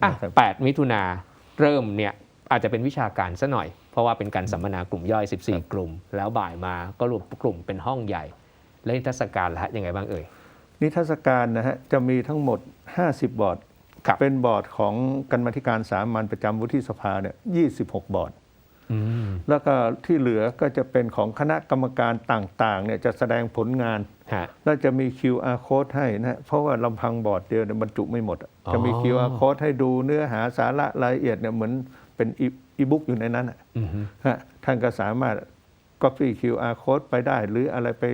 อะนะครับ8มิถุนาเริ่มเนี่ยอาจจะเป็นวิชาการซะหน่อย เพราะว่าเป็นการสัมมนากลุ่มย่อย 14 กลุ่ม แล้วบ่ายมาก็รวมกลุ่มเป็นห้องใหญ่ แล้วนิทรรศการละฮะยังไงบ้างเอ่ย นิทรรศการนะฮะจะมีทั้งหมด 50 บอร์ดครับเป็นบอร์ดของกรรมาธิการสามัญประจำวุฒิสภาเนี่ย26 บอร์ดอืม แล้วก็ที่เหลือก็จะเป็นของคณะกรรมการต่างๆเนี่ยจะแสดงผลงานฮะแล้วจะมี QR code ให้นะฮะเพราะว่าลำพังบอร์ดเดียวเนี่ยบรรจุไม่หมดอะอ๋อจะมี QR code ให้ดูเนื้อหาสาระรายละเอียดเนี่ยเหมือนเป็นอีบุ๊กอยู่ในนั้นอะอืมฮึฮะท่านก็สามารถ copy QR code ไปได้ หรืออะไรไป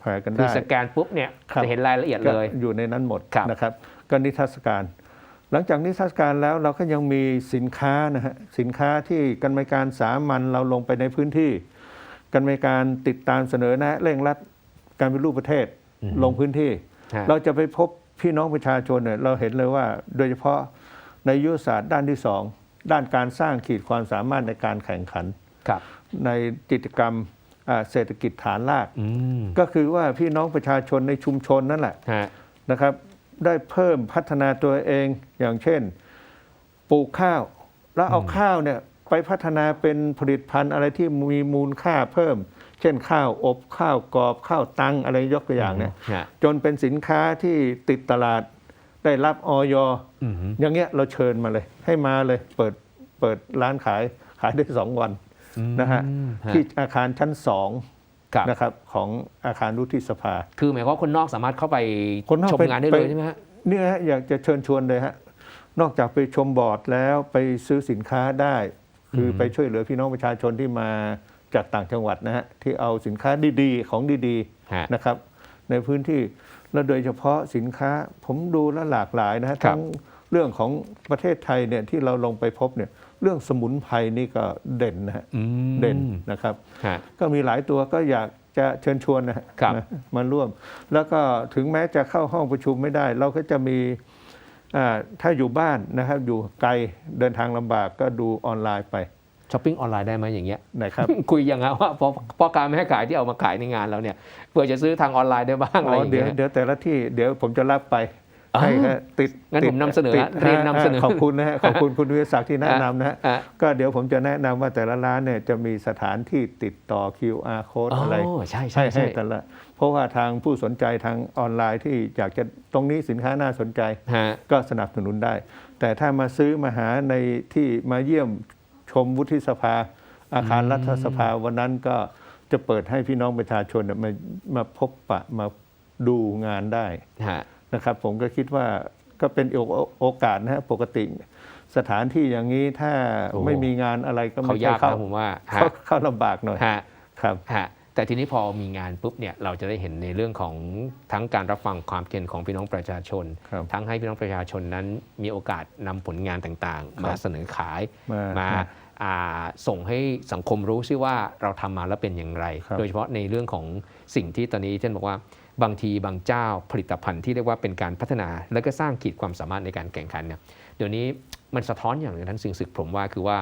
แผ่กันคือได้สแกนปุ๊บเนี่ยครับจะเห็นรายละเอียดก็เลยอยู่ในนั้นหมดครับนะครับก็นิทรรศการ หลังจากนิทรรศการแล้วเราก็ยังมีสินค้านะฮะสินค้าที่กรรมการสามัญเราลงไปในพื้นที่กรรมการติดตามเสนอแนะเร่งรัดการเป็นรูปประเทศอืมลงพื้นที่ฮะเราจะไปพบพี่น้องประชาชนเนี่ยเราเห็นเลยว่า โดยเฉพาะในยุทธศาสตร์ด้านที่สองด้านการสร้างขีดความสามารถในการแข่งขันครับในกิจกรรมอ่าเศรษฐกิจฐานรากอืมก็คือว่าพี่น้องประชาชนในชุมชนนั่นแหละฮะนะครับ ได้เพิ่มพัฒนาตัวเองอย่างเช่น ปลูกข้าว แล้วเอาข้าวเนี่ยไปพัฒนาเป็นผลิตภัณฑ์อะไรที่มีมูลค่าเพิ่ม เช่นข้าวอบข้าวกรอบข้าวตังอะไรยกตัวอย่างเนี่ยฮะจนเป็นสินค้าที่ติดตลาดได้รับออยอืมฮึอย่างเงี้ยเราเชิญมาเลย ให้มาเลยเปิดเปิดร้านขายขายได้สองวันนะฮะอืมฮะที่อาคารชั้นสองครับ นะครับของอาคารรุทธิสภา คือหมายความว่าคนนอกสามารถเข้าไปคนนอกชมไปงานได้ไปเลยใช่ไหมฮะเนี่ยฮะอยากจะเชิญชวนเลยฮะนอกจากไปชมบอร์ดแล้วไปซื้อสินค้าได้ คืออืมไปช่วยเหลือพี่น้องประชาชนที่มาจากต่างจังหวัดนะฮะที่เอาสินค้าดีๆ ของดีฮะๆนะครับ ในพื้นที่และโดยเฉพาะสินค้าผมดูแล้วหลากหลายนะฮะครับทั้ง เรื่องของประเทศไทยเนี่ยที่เราลงไปพบเนี่ยเรื่องสมุนไพรนี่ก็เด่นนะฮะอืมเด่นนะครับฮะก็มีหลายตัวก็อยากจะเชิญชวนนะฮะครับมามาร่วม แล้วก็ถึงแม้จะเข้าห้องประชุมไม่ได้ เราก็จะมีอ่าถ้าอยู่บ้านนะครับอยู่ไกลเดินทางลำบากก็ดูออนไลน์ไปช้อปปิ้งออนไลน์ได้ไหมอย่างเงี้ยนะครับคุยยังไงว่าพอพ่อการแม่ขายที่เอามาขายในงานแล้วเนี่ยเพื่อจะซื้อทางออนไลน์ได้บ้างอะไรอ๋ออย่างเดี๋ยวเงี้ยเดี๋ยวแต่ละที่เดี๋ยวผมจะรับไป อ๋อให้ฮะติดงั้นติดผมนำเสนอติดฮะเรียนนำเสนอขอบคุณนะฮะขอบคุณคุณวิทยาศักดิ์ที่แนะนำนะฮะอะก็เดี๋ยวผมจะแนะนำว่าแต่ละร้านเนี่ยจะมีสถานที่ติดต่อ QR code อ๋ออะไรใช่ใช่ใช่ให้ใช่แต่ละเพราะว่าทางผู้สนใจทางออนไลน์ที่อยากจะตรงนี้สินค้าน่าสนใจฮะก็สนับสนุนได้ แต่ถ้ามาซื้อมาหาในที่มาเยี่ยมชมวุฒิสภา อาคารรัฐสภาวันนั้นก็จะเปิดให้พี่น้องประชาชนเนี่ยมามาพบปะมาดูงานได้ฮะ นะครับ ผมก็คิดว่าก็เป็นโอโอกาสนะฮะปกติสถานที่อย่างนี้ถ้าโอ้ไม่มีงานอะไรก็เขาไม่ยากเข้านะผมว่าฮะเข้าเข้าลำบากหน่อยฮะครับฮะแต่ทีนี้พอมีงานปุ๊บเนี่ยเราจะได้เห็นในเรื่องของทั้งการรับฟังความเห็นของพี่น้องประชาชนครับทั้งให้พี่น้องประชาชนนั้นมีโอกาสนำผลงานต่างๆ มาเสนอขายมามามาอ่า ส่งให้สังคมรู้ซิว่าเราทำมาแล้วเป็นอย่างไรครับโดยเฉพาะในเรื่องของสิ่งที่ตอนนี้เช่นบอกว่าบางทีบางเจ้าผลิตภัณฑ์ที่เรียกว่าเป็นการพัฒนา และก็สร้างขีดความสามารถในการแข่งขันเนี่ยเดี๋ยวนี้มันสะท้อนอย่างหนึงท่านสิ่งศึกผมว่าคือว่า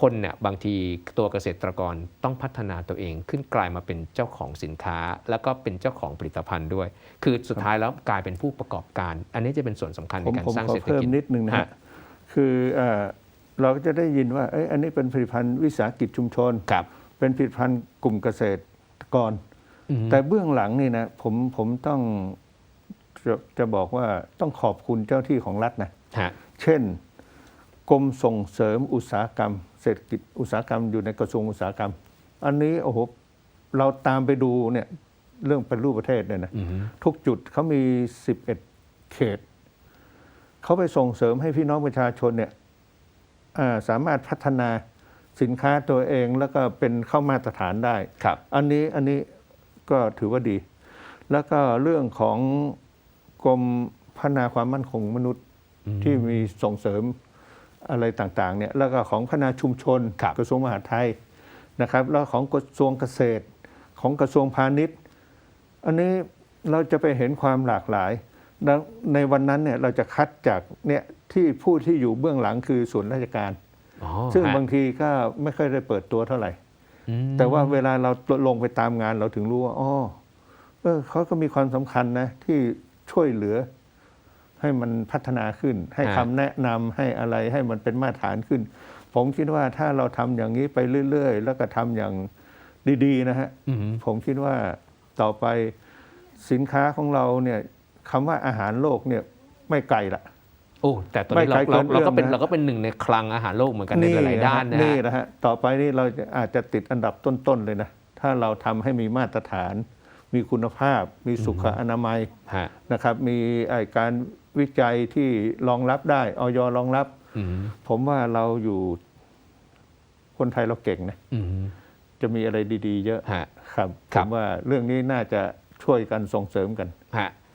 คนเนี่ยบางทีตัวเกษตรกรต้องพัฒนาตัวเองขึ้นกลายมาเป็นเจ้าของสินค้า แล้วก็เป็นเจ้าของผลิตภัณฑ์ด้วย คือสุดท้ายแล้วกลายเป็นผู้ประกอบการ อันนี้จะเป็นส่วนสำคัญผในมการผมสร้างขอเศรษฐเพิ่มกิจนิดนึงนะฮะฮะคือ เอ่อเราก็จะได้ยินว่าเอ้ยอันนี้เป็นผลิตภัณฑ์วิสาหกิจชุมชน ครับ เป็นผลิตภัณฑ์กลุ่มเกษตรกร อืมแต่เบื้องหลังนี่นะผมผมต้องจะจะบอกว่าต้องขอบคุณเจ้าที่ของรัฐนะ ฮะเช่นกรมส่งเสริมอุตสาหกรรม เศรษฐกิจอุตสาหกรรมอยู่ในกระทรวงอุตสาหกรรม อันนี้โอ้โหเราตามไปดูเนี่ยเรื่องเป็นรูปประเทศเนี่ยนะอืมทุกจุดเขามี 11 เขตเขาไปส่งเสริมให้พี่น้องประชาชนเนี่ยอ่า สามารถพัฒนาสินค้าตัวเองแล้วก็เป็นเข้ามาตรฐานได้ ครับ อันนี้อันนี้ก็ถือว่าดี แล้วก็เรื่องของกรมพัฒนาความมั่นคงมนุษย์อืมที่มีส่งเสริมอะไรต่างๆเนี่ยแล้วก็ของพัฒนาชุมชนครับกระทรวงมหาดไทยนะครับ แล้วของกระทรวงเกษตรของกระทรวงพาณิชย์ อันนี้เราจะไปเห็นความหลากหลายแล้ว ในวันนั้นเนี่ยเราจะคัดจากเนี่ยที่ผู้ที่อยู่เบื้องหลังคือส่วนราชการอ๋อซึ่งฮะบางทีก็ไม่ค่อยได้เปิดตัวเท่าไหร่อืมแต่ว่าเวลาเราลงไปตามงานเราถึงรู้ว่าอ๋อเออเขาก็มีความสำคัญนะ ที่ช่วยเหลือ ให้มันพัฒนาขึ้น ให้ฮะคำแนะนำให้อะไรให้มันเป็นมาตรฐานขึ้น ผมคิดว่าถ้าเราทำอย่างนี้ไปเรื่อยๆ แล้วก็ทำอย่างดี ๆ นะฮะอือหือผมคิดว่าต่อไปสินค้าของเราเนี่ย คำว่าอาหารโลกเนี่ยไม่ไกลละ โอ้ แต่ตอนนี้เราไม่ไกลเราเกินเราก็เป็นเอื้อมนะ เราก็เป็นหนึ่งในคลังอาหารโลกเหมือนกันในหลายๆด้านนะนี่ฮะนะฮะต่อไปนี่เราจะอาจจะติดอันดับต้นๆเลยนะ ถ้าเราทำให้มีมาตรฐาน มีคุณภาพ มีสุขอนามัยฮะนะครับ มีไอ้การวิจัยที่รองรับได้ออยรองรับ อืมผมว่าเราอยู่คนไทยเราเก่งนะ อืมจะมีอะไรดี ๆ เยอะฮะ ครับคผรับ มว่าเรื่องนี้น่าจะช่วยกันส่งเสริมกัน ฮะ